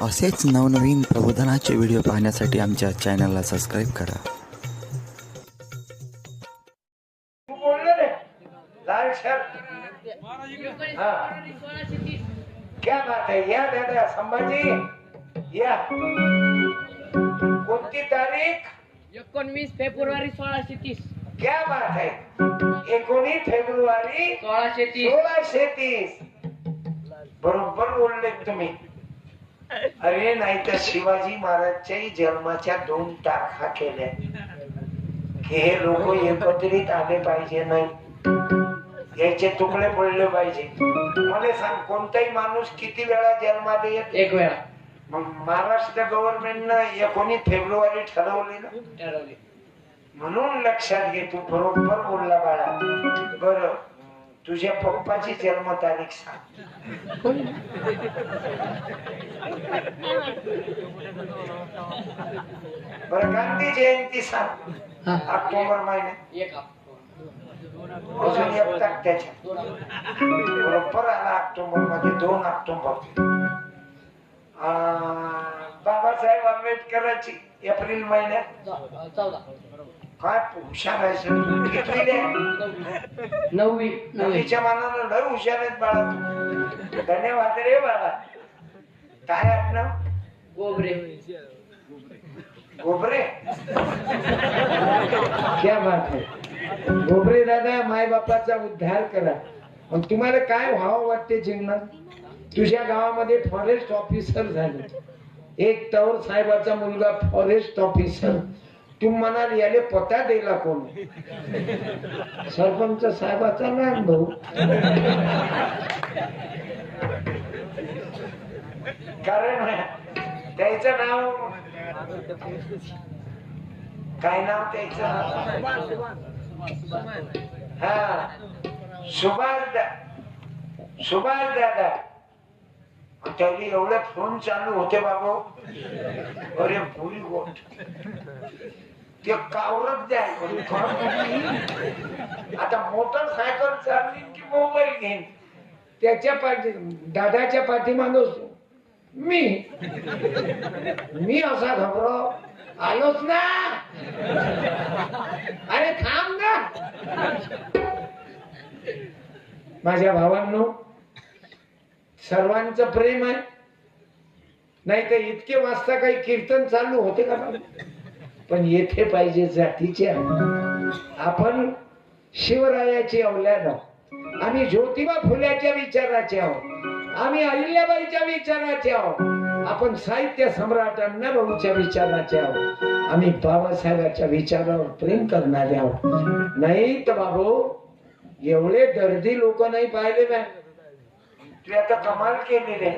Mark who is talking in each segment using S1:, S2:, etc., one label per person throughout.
S1: असेच नवनवीन प्रबोधनाचे व्हिडिओ पाहण्यासाठी आमच्या चॅनलला सबस्क्राईब करा.
S2: हा क्या बात है या दादा संभाजी या कोणती तारीख
S3: एकोणवीस फेब्रुवारी सोळाशे तीस.
S2: क्या बात है एकोणीस फेब्रुवारी
S3: सोळाशे तीस.
S2: सोळाशे तीस. बरोबर बोलले तुम्ही. अरे नाही तर शिवाजी महाराजच्याही जन्माच्या दोन तारखा केल्या. की हे लोक एकत्रित आले पाहिजे नाही. याचे तुकडे पडले पाहिजे. मला सांग कोणताही माणूस किती वेळा जन्माला येत?
S3: एक वेळा.
S2: मग महाराष्ट्र गव्हर्नमेंटनं एकोणीस फेब्रुवारी ठरवली ना?
S3: ठरवले.
S2: म्हणून लक्षात घे तू बरोबर बोलला बाळा. बर. तुझ्या पप्पाची जन्मतारीख सांग. बर गांधी जयंती सांग. ऑक्टोबर महिन्यात
S3: एक
S2: अजून एक टाक त्याच्यात बरोबर आला ऑक्टोबरमध्ये दोन ऑक्टोबर अं, बाबासाहेब आंबेडकरांची एप्रिल महिन्यात.
S3: चौदा.
S2: काय हुशार आहे कितवीला आहे?
S3: नववी नववी.
S2: नवीच्या मानानं लय हुशार आहेत बाळा तू. धन्यवाद रे बाळा. काय आडनाव
S3: गोबरे.
S2: गोबरे? क्या बात है. गोबरे दादा माय बापाचा उद्धार करा. मग तुम्हाला काय व्हावं वाटते जीवनात तुझ्या गावामध्ये फॉरेस्ट ऑफिसर झाले. एक तवर साहेबाचा मुलगा फॉरेस्ट ऑफिसर तू म्हणाल याले पता दिला कोण? सरपंच साहेबाचा लहान भाऊ. कारण त्याचं नाव काय नाव त्याच? हा. सुभाष सुभाष दादा. त्यावेळी एवढे फोन चालू होते बाबू. अरे पुरी गोष्ट ते कावरत द्या आता मोटरसायकल चालली की मोबाईल घेईन. त्याच्या पाठी दादाच्या पाठीमागच मी. मी असा घबराव आलोच ना. अरे थांब ना. माझ्या भावांनो सर्वांचं प्रेम आहे. नाही तर इतके वाजता काही कीर्तन चालू होते का? पण येथे पाहिजे जातीचे आपण शिवरायाची अवलाद आहोत. आम्ही ज्योतिबा फुल्याच्या विचाराचे आहोत. आम्ही अहिल्याबाईच्या विचाराचे आहोत. आपण साहित्य सम्राट अण्णाभाऊच्या विचाराचे आहोत. आम्ही बाबासाहेबाच्या विचारावर प्रेम करणारे आहोत. नाही तर बाबू एवढे दर्दी लोक नाही पाहिले ना तू आता कमाल केली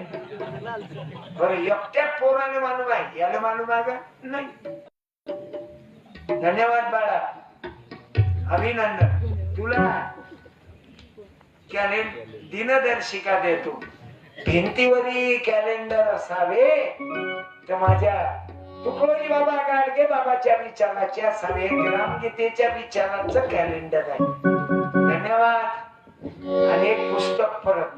S2: बरं एकट्याच पोराने मालूम आहे याला मालूम आहे का? नाही. धन्यवाद बाळा. अभिनंदन. तुला कॅलेंडर दिनदर्शिका देतो. भिंतीवरी कॅलेंडर असावे तर माझ्या तुकडोजी बाबा गाडगे बाबाच्या विचाराचे असावे ग्रामगीतेच्या विचाराचं कॅलेंडर आहे. धन्यवाद. आणि एक पुस्तक परत.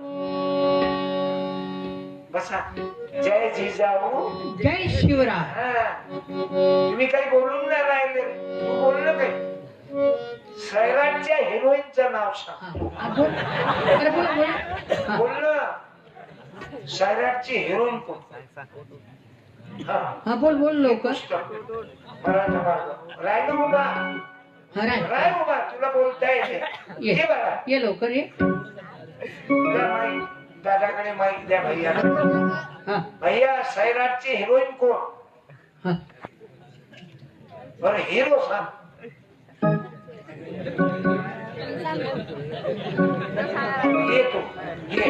S2: बसा. जय जिजाऊ.
S3: जय शिवराय.
S2: तुम्ही काही बोलून नाही राहिले. तू बोललं काही सैराटच्या हिरोईनचं नाव सांग.
S3: बोल.
S2: बोललं. सैराटची हिरोईन कोण? हा.
S3: हा बोल बोल
S2: राहिलं उभा.
S3: हा राय.
S2: राय उभा. तुला बोलता येते.
S3: ये.
S2: ये बघा
S3: ये लवकर ये.
S2: तुला दादाकडे माईक द्या भैया. भैया सैराटची हिरोईन कोण? बरं हिरो सांग. ये तू. ये.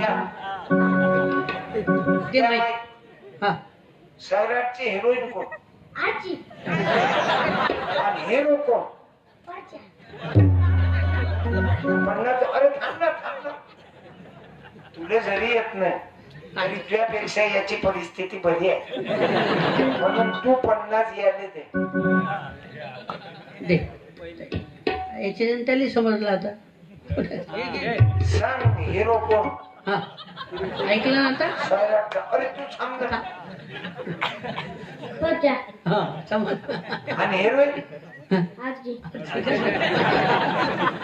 S2: या.
S3: दे
S2: या
S3: माईक.
S2: माईक.
S3: हा.
S2: सैराटची हिरोईन कोण? आणि हिरो कोण? म्हणलं अरे थांब तुला जरी येत नाही तरी तुझ्यापेक्षा याची परिस्थिती बरी आहे. म्हणून तू पन्नास याले दे.
S3: दे. याच्या त्याला समजलं आता.
S2: सांग हिरो कोण
S3: हा. ऐकलं आता?
S2: सैराट अरे तू
S3: हा. समज
S2: आणि हिरोईन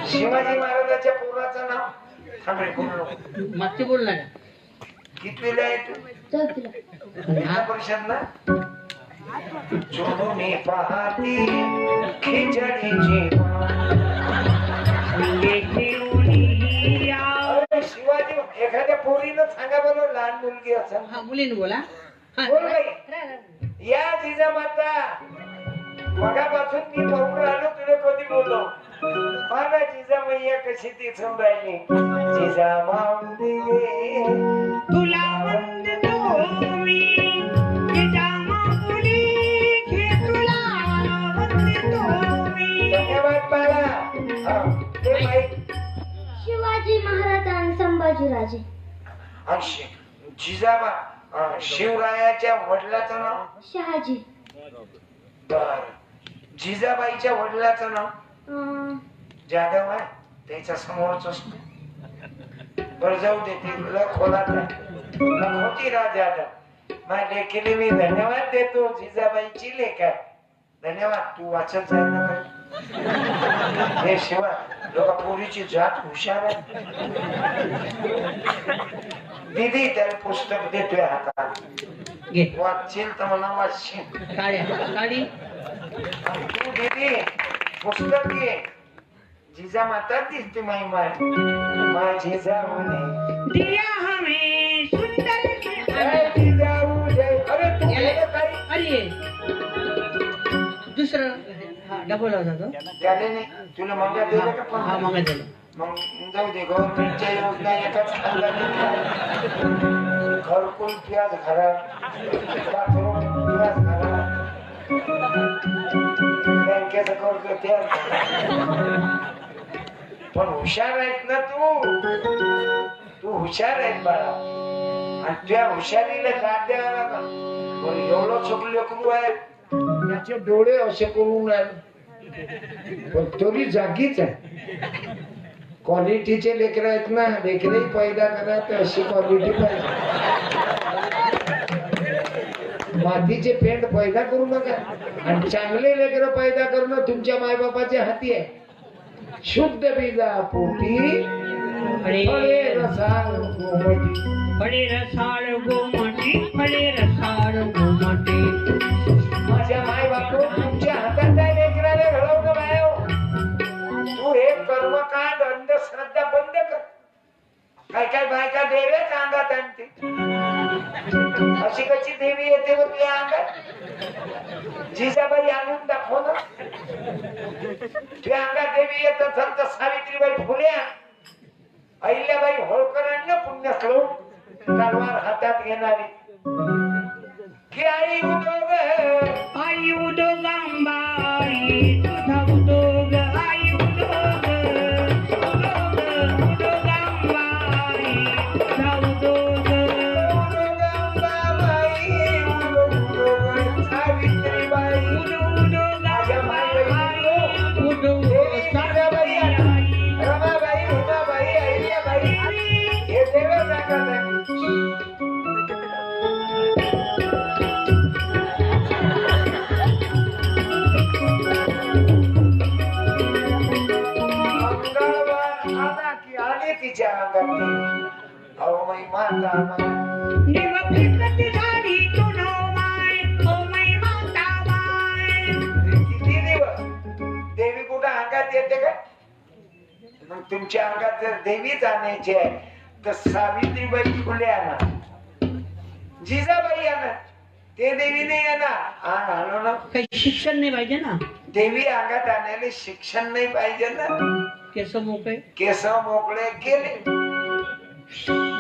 S2: शिवाजी महाराजाच्या पोराचं नाव?
S3: मागचे बोलला का
S2: कितवीला आहे तू
S4: चौथीला
S2: जिल्हा परिषद ना पाहती खिचडीची अरे शिवाजी एखाद्या पोरीनं सांगा बरं लहान मुलगी असं
S3: हा मुलीने बोला. हा.
S2: बोल बाई. या जिजामाता. मगापासून मी पाहून राहिलो तुला कधी बोललो? मला जिजामय्या कशी दिसून राहिली जिजामाऊली
S5: तुला वंदतो मी जिजामाऊली घे तुला वंदतो मी
S2: धन्यवाद बाळा. ते बाई.
S4: शिवाजी महाराज आणि संभाजीराजे
S2: शि- जिजाबा अं, शिवरायाच्या वडिलाचं नाव?
S4: शहाजी.
S2: बर. जिजाबाईच्या वडिलाचं नाव? जाधव आहे त्याच्या समोरच बर जाऊ दे ते तुला खोलात आहे. होती राज जाधव माझ्या लेखीने मी धन्यवाद देतो जिजाबाईची लेख. आहे धन्यवाद तू वाचत जाय ना. हे शिवाय लोक पोरीची जात हुशार आहे. दीदी त्याला पुस्तक देतोय हातात. वाचशील तर मला वाचशील. तू दीदी पुस्तक जिजा माता दिसते माई माय माझी जाऊने
S5: दिया हमें सुंदर
S2: अरे तू काही
S3: अरे दुसरं हा डबल होता तो.
S2: झाले नाही तुला मंगा दिलं का
S3: हा
S2: पण
S3: मग
S2: जाऊ दे गव्हर्नमेंटच्या योजना एकाच खानदानी घरकुल प्याज घरा बाथरूम प्याज घरा बँकेचं कर्ज करते पण हुशार आहेत ना तू. तू हुशार आहेत बाळा. आणि तुझ्या हुशारीला दाद द्यावा का पण एवढं चुकलं लेकरू आहे. त्याचे डोळे असे करून आहे पण तरी जागीच आहे. क्वालिटीचे लेकर आहेत ना. लेकरही पैदा करा तर अशी क्वालिटी पाहिजे. मातीचे पेंट पैदा करू नका. आणि चांगले लेकर पैदा करणं तुमच्या मायबापाच्या हाती आहे. शुद्ध बीजा पोटी
S3: आणि
S2: फळे रसाळ गोमटी.
S5: फळे रसाळ गोमाटी फळे रसाळ गोमाटी.
S2: माझ्या माय बापू तुमच्या हातात काय लेकराने घडवलं बाय तू हे कर्मकांड अंधश्रद्धा बंद कर. काय काय बायका देव्याच अंगात आणते अशी कशी देवी येते व अंगात. जिजाबाई आणून दाखव ना. अंगात देवी येत असेल तर सावित्रीबाई फुले. अहिल्याबाई अहिल्याबाई होळकरांना पुण्य श्लोक तलवार हातात घेणारी. की आई उदोग
S5: आई उदोगांबा माय माता
S2: देवी? कुठं अंगात येते का? मग तुमच्या अंगात जर देवीच आणायची आहे तर सावित्रीबाई फुले आणा जिजाबाई आणा ते देवी नाही आण आणू ना.
S3: काही शिक्षण नाही पाहिजे ना?
S2: देवी अंगात आणायला शिक्षण नाही पाहिजे ना?
S3: केस मोकळे.
S2: केस मोकळे केले.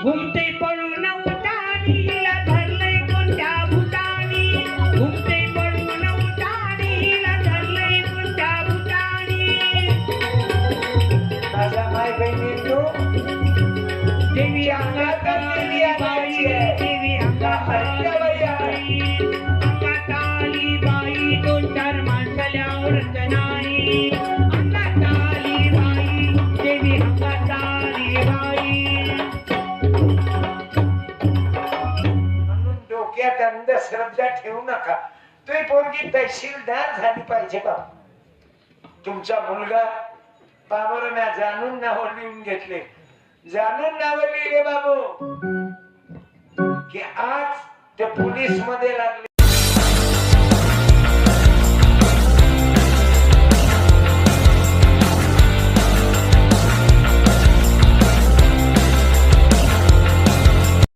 S5: घुमते पळून उतानीला धरलंय कोणत्या भूतानी? घुमते पळून उतानीला धरलंय कोणत्या भूतानी?
S2: माझ्या माय बहिणी तू
S5: देवी आली बाई देवी दोन चार
S2: श्रद्धा ठेवू नका. तुम्ही पोरगी तहसीलदार झाली पाहिजे बाबा तुमचा मुलगा बाबर म्या जाणून नाव लिहून घेतले. जाणून नाव लिहिले बाबू. की आज ते पोलीसमध्ये लागले.